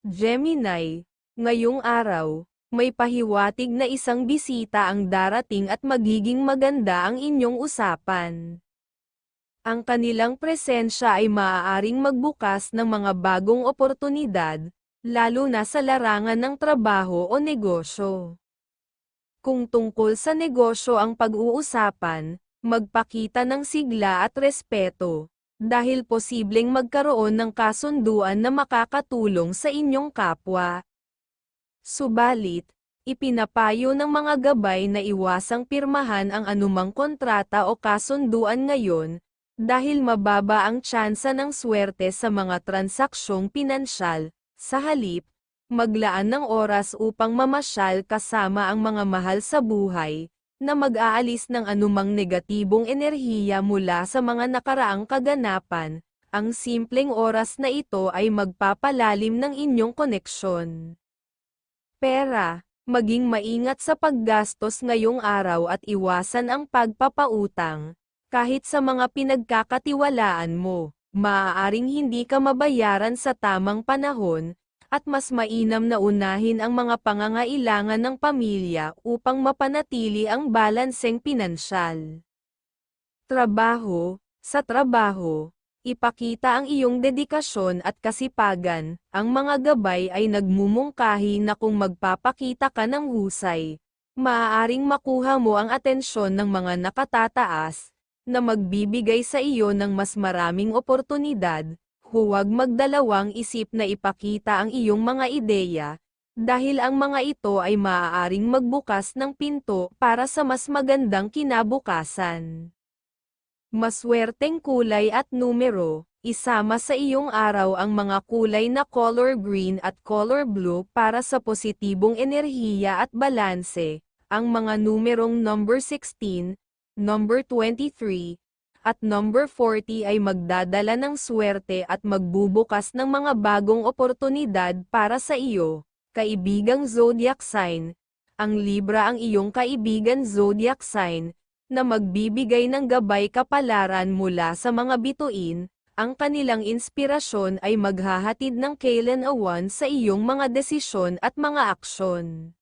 Gemini, ngayong araw, may pahiwatig na isang bisita ang darating at magiging maganda ang inyong usapan. Ang kanilang presensya ay maaaring magbukas ng mga bagong oportunidad, lalo na sa larangan ng trabaho o negosyo. Kung tungkol sa negosyo ang pag-uusapan, magpakita ng sigla at respeto, dahil posibleng magkaroon ng kasunduan na makakatulong sa inyong kapwa. Subalit, ipinapayo ng mga gabay na iwasang pirmahan ang anumang kontrata o kasunduan ngayon, dahil mababa ang tsansa ng swerte sa mga transaksyong pinansyal, sa halip, maglaan ng oras upang mamasyal kasama ang mga mahal sa buhay, na mag-aalis ng anumang negatibong enerhiya mula sa mga nakaraang kaganapan, ang simpleng oras na ito ay magpapalalim ng inyong koneksyon. Pera, maging maingat sa paggastos ngayong araw at iwasan ang pagpapautang, kahit sa mga pinagkakatiwalaan mo, maaaring hindi ka mabayaran sa tamang panahon, at mas mainam na unahin ang mga pangangailangan ng pamilya upang mapanatili ang balanseng pinansyal. Trabaho, sa trabaho, ipakita ang iyong dedikasyon at kasipagan, ang mga gabay ay nagmumungkahi na kung magpapakita ka ng husay, maaaring makuha mo ang atensyon ng mga nakatataas, na magbibigay sa iyo ng mas maraming oportunidad, huwag magdalawang isip na ipakita ang iyong mga ideya, dahil ang mga ito ay maaaring magbukas ng pinto para sa mas magandang kinabukasan. Maswerteng kulay at numero, isama sa iyong araw ang mga kulay na color green at color blue para sa positibong enerhiya at balanse, ang mga numerong number 16, number 23, at number 40 ay magdadala ng swerte at magbubukas ng mga bagong oportunidad para sa iyo, kaibigang zodiac sign. Ang Libra ang iyong kaibigan zodiac sign, na magbibigay ng gabay kapalaran mula sa mga bituin, ang kanilang inspirasyon ay maghahatid ng kailan awan sa iyong mga desisyon at mga aksyon.